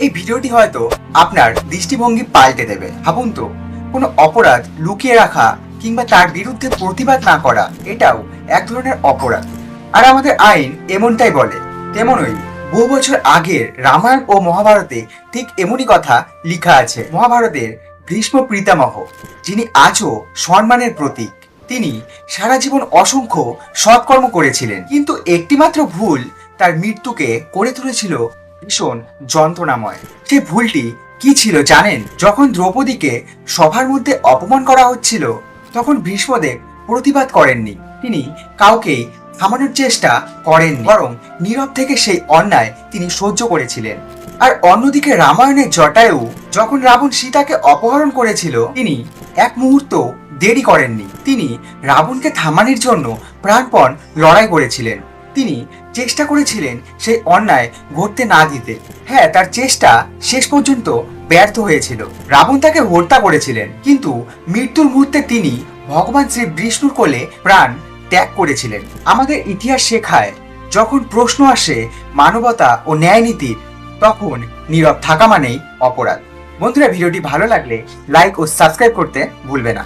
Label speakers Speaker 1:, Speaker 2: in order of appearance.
Speaker 1: এই ভিডিওটি হয়তো আপনার দৃষ্টিভঙ্গি পাল্টে দেবে। ভাবুন তো, কোনো অপরাধ লুকিয়ে রাখা কিংবা তার বিরুদ্ধে প্রতিবাদ না করা, এটাও এক ধরনের অপরাধ। আর আমাদের আইন এমনটাই বলে, তেমনই বহু বছর আগের রামায়ণ ও মহাভারতে ঠিক এমনই কথা লেখা আছে। মহাভারতের ভীষ্ম পিতামহ, যিনি আজও সম্মানের প্রতীক, তিনি সারা জীবন অসংখ্য সৎকর্ম করেছিলেন। কিন্তু একটিমাত্র ভুল তার মৃত্যুকে করে তুলেছিল ভীষণ যন্ত্রণাময়। সেই ভুলটি কি ছিল জানেন? যখন দ্রৌপদীকে সভার মধ্যে অপমান করা হচ্ছিল, তখন ভীষ্মদেব প্রতিবাদ করেননি। তিনি কাউকেই থামানোর চেষ্টা করেন বরং নীরব থেকে সেই অন্যায় তিনি সহ্য করেছিলেন। আর অন্যদিকে রামায়ণের জটায়ু যখন রাবণ সীতাকে অপহরণ করেছিল, তিনি এক মুহূর্ত দেরি করেননি। তিনি রাবণকে থামানোর জন্য প্রাণপণ লড়াই করেছিলেন। তিনি চেষ্টা করেছিলেন সেই অন্যায় ঘটতে না দিতে। হ্যাঁ তার চেষ্টা শেষ পর্যন্ত ব্যর্থ হয়েছিল। রাবণ তাকে হত্যা করেছিলেন, কিন্তু মৃত্যুর মুহূর্তে তিনি ভগবান শ্রী বিষ্ণুর কোলে প্রাণ ত্যাগ করেছিলেন। আমাদের ইতিহাস শেখায়, যখন প্রশ্ন আসে মানবতা ও ন্যায় নীতির তখন নীরব থাকা মানেই অপরাধ। বন্ধুরা, ভিডিওটি ভালো লাগলে লাইক ও সাবস্ক্রাইব করতে ভুলবে না।